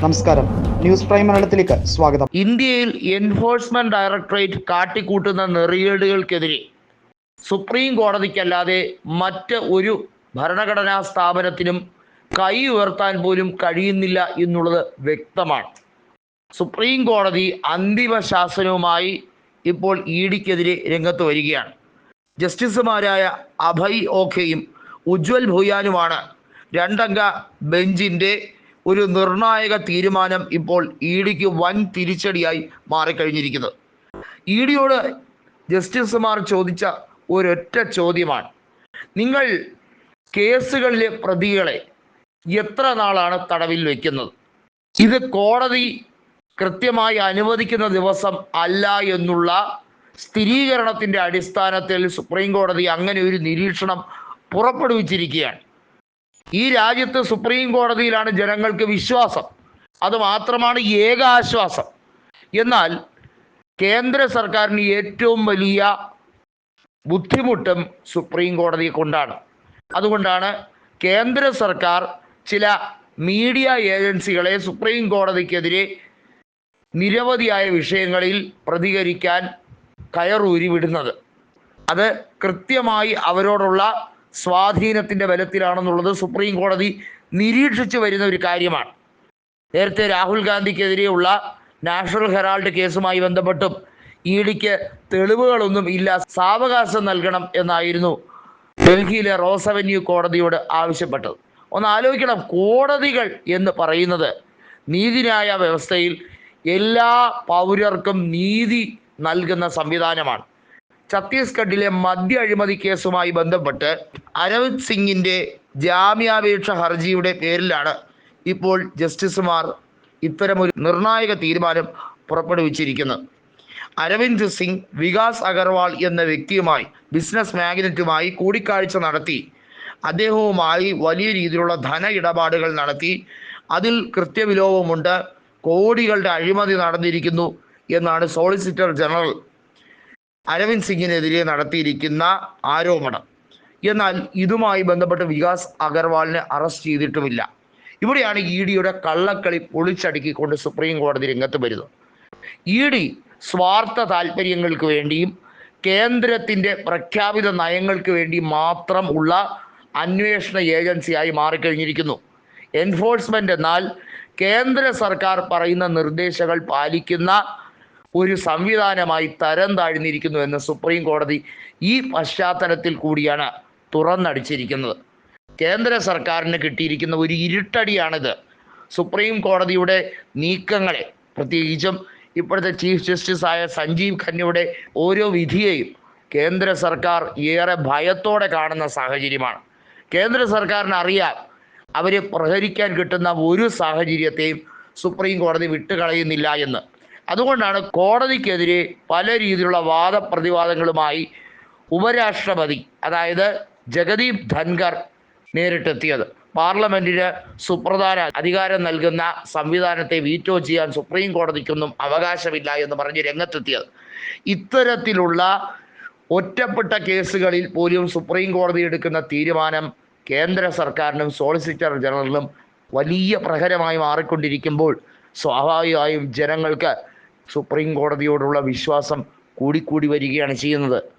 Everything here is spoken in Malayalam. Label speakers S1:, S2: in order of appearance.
S1: നമസ്കാരം. ന്യൂസ് പ്രൈം മലയാളത്തിലേക്ക് സ്വാഗതം.
S2: ഇന്ത്യയിൽ എൻഫോഴ്സ്മെന്റ് ഡയറക്ടറേറ്റ് കാട്ടിക്കൂട്ടുന്ന നെറിയേടുകൾക്കെതിരെ സുപ്രീം കോടതിക്കല്ലാതെ മറ്റ് ഒരു ഭരണഘടനാ സ്ഥാപനത്തിനും കൈ ഉയർത്താൻ പോലും കഴിയുന്നില്ല എന്നുള്ളത് വ്യക്തമാണ്. സുപ്രീം കോടതി അന്തിമ ശാസനവുമായി ഇപ്പോൾ ഇ ഡിക്കെതിരെ രംഗത്ത് വരികയാണ്. ജസ്റ്റിസുമാരായ അഭയ് ഓഖയും ഉജ്വൽ ഭൂയാനുമാണ് രണ്ടംഗ ബെഞ്ചിന്റെ ഒരു നിർണായക തീരുമാനം ഇപ്പോൾ ഇ ഡിക്ക് വൻ തിരിച്ചടിയായി മാറിക്കഴിഞ്ഞിരിക്കുന്നത്. ഇ ഡിയോട് ജസ്റ്റിസുമാർ ചോദിച്ച ഒരൊറ്റ ചോദ്യമാണ്. നിങ്ങൾ കേസുകളിലെ പ്രതികളെ എത്ര നാളാണ് തടവിൽ വയ്ക്കുന്നത് ഇത് കോടതി കൃത്യമായി അനുവദിക്കുന്ന ദിവസം അല്ല എന്നുള്ള സ്ഥിരീകരണത്തിന്റെ അടിസ്ഥാനത്തിൽ സുപ്രീം കോടതി അങ്ങനെ ഒരു നിരീക്ഷണം പുറപ്പെടുവിച്ചിരിക്കുകയാണ്. ഈ രാജ്യത്ത് സുപ്രീം കോടതിയിലാണ് ജനങ്ങൾക്ക് വിശ്വാസം. അത് മാത്രമാണ് ഏക ആശ്വാസം എന്നാൽ കേന്ദ്ര സർക്കാരിന് ഏറ്റവും വലിയ ബുദ്ധിമുട്ടും സുപ്രീം കോടതിയെ കൊണ്ടാണ്. അതുകൊണ്ടാണ് കേന്ദ്ര സർക്കാർ ചില മീഡിയ ഏജൻസികളെ സുപ്രീം കോടതിക്കെതിരെ നിരവധിയായ വിഷയങ്ങളിൽ പ്രതികരിക്കാൻ കയറൂരി വിടുന്നത്. അത് കൃത്യമായി അവരോടുള്ള സ്വാധീനത്തിന്റെ ബലത്തിലാണെന്നുള്ളത് സുപ്രീം കോടതി നിരീക്ഷിച്ചു വരുന്ന ഒരു കാര്യമാണ്. നേരത്തെ രാഹുൽ ഗാന്ധിക്കെതിരെയുള്ള നാഷണൽ ഹെറാൾഡ് കേസുമായി ബന്ധപ്പെട്ടും ഇ ഡിക്ക് തെളിവുകളൊന്നും ഇല്ല സാവകാശം നൽകണം എന്നായിരുന്നു ഡൽഹിയിലെ റോസ് അവന്യൂ കോടതിയോട് ആവശ്യപ്പെട്ടത്. ഒന്ന് ആലോചിക്കണം കോടതികൾ എന്ന് പറയുന്നത് നീതിന്യായ വ്യവസ്ഥയിൽ എല്ലാ പൗരർക്കും നീതി നൽകുന്ന സംവിധാനമാണ്. ഛത്തീസ്ഗഡിലെ മദ്യ അഴിമതി കേസുമായി ബന്ധപ്പെട്ട് അരവിന്ദ് സിംഗിന്റെ ജാമ്യാപേക്ഷ ഹർജിയുടെ പേരിലാണ് ഇപ്പോൾ ജസ്റ്റിസുമാർ ഇത്തരമൊരു നിർണായക തീരുമാനം പുറപ്പെടുവിച്ചിരിക്കുന്നത്. അരവിന്ദ് സിംഗ് വികാസ് അഗർവാൾ എന്ന വ്യക്തിയുമായി ബിസിനസ് മാഗ്നറ്റുമായി കൂടിക്കാഴ്ച നടത്തി. അദ്ദേഹവുമായി വലിയ രീതിയിലുള്ള ധന ഇടപാടുകൾ നടത്തി. അതിൽ കൃത്യവിലോപമുണ്ട്. കോടികളുടെ അഴിമതി നടന്നിരിക്കുന്നു എന്നാണ് സോളിസിറ്റർ ജനറൽ അരവിന്ദ് സിംഗിനെതിരെ നടത്തിയിരിക്കുന്ന ആരോപണം. എന്നാൽ ഇതുമായി ബന്ധപ്പെട്ട് വികാസ് അഗർവാളിനെ അറസ്റ്റ് ചെയ്തിട്ടുമില്ല. ഇവിടെയാണ് ഇ ഡിയുടെ കള്ളക്കളി പൊളിച്ചടുക്കിക്കൊണ്ട് സുപ്രീം കോടതി രംഗത്ത് വരുന്നത്. ഇ ഡി സ്വാർത്ഥ താല്പര്യങ്ങൾക്ക് വേണ്ടിയും കേന്ദ്രത്തിന്റെ പ്രഖ്യാപിത നയങ്ങൾക്ക് വേണ്ടി മാത്രം ഉള്ള അന്വേഷണ ഏജൻസിയായി മാറിക്കഴിഞ്ഞിരിക്കുന്നു. എൻഫോഴ്സ്മെന്റ് എന്നാൽ കേന്ദ്ര സർക്കാർ പറയുന്ന നിർദ്ദേശങ്ങൾ പാലിക്കുന്ന ഒരു സംവിധാനമായി തരം താഴ്ന്നിരിക്കുന്നു എന്ന് സുപ്രീം കോടതി ഈ പശ്ചാത്തലത്തിൽ കൂടിയാണ് തുറന്നടിച്ചിരിക്കുന്നത്. കേന്ദ്ര സർക്കാരിന് കിട്ടിയിരിക്കുന്ന ഒരു ഇരുട്ടടിയാണിത്. സുപ്രീം കോടതിയുടെ നീക്കങ്ങളെ പ്രത്യേകിച്ചും ഇപ്പോഴത്തെ ചീഫ് ജസ്റ്റിസ് ആയ സഞ്ജീവ് ഖന്നയുടെ ഓരോ വിധിയെയും കേന്ദ്ര സർക്കാർ ഏറെ ഭയത്തോടെ കാണുന്ന സാഹചര്യമാണ്. കേന്ദ്ര സർക്കാരിന് അറിയാം അവരെ പ്രഹരിക്കാൻ കിട്ടുന്ന ഒരു സാഹചര്യത്തെയും സുപ്രീം കോടതി വിട്ടുകളയുന്നില്ല എന്ന്. അതുകൊണ്ടാണ് കോടതിക്കെതിരെ പല രീതിയിലുള്ള വാദപ്രതിവാദങ്ങളുമായി ഉപരാഷ്ട്രപതി അതായത് ജഗദീപ് ധൻഖർ നേരിട്ടെത്തിയത്. പാർലമെന്റിന് സുപ്രധാന അധികാരം നൽകുന്ന സംവിധാനത്തെ വീറ്റോ ചെയ്യാൻ സുപ്രീം കോടതിക്കൊന്നും അവകാശമില്ല എന്ന് പറഞ്ഞ് രംഗത്തെത്തിയത്. ഇത്തരത്തിലുള്ള ഒറ്റപ്പെട്ട കേസുകളിൽ പോലും സുപ്രീം കോടതി എടുക്കുന്ന തീരുമാനം കേന്ദ്ര സർക്കാരിനും സോളിസിറ്റർ ജനറലിനും വലിയ പ്രഹരമായി മാറിക്കൊണ്ടിരിക്കുമ്പോൾ സ്വാഭാവികമായും ജനങ്ങൾക്ക് സുപ്രീം കോടതിയോടുള്ള വിശ്വാസം കൂടിക്കൂടി വരികയാണ് ചെയ്യുന്നത്.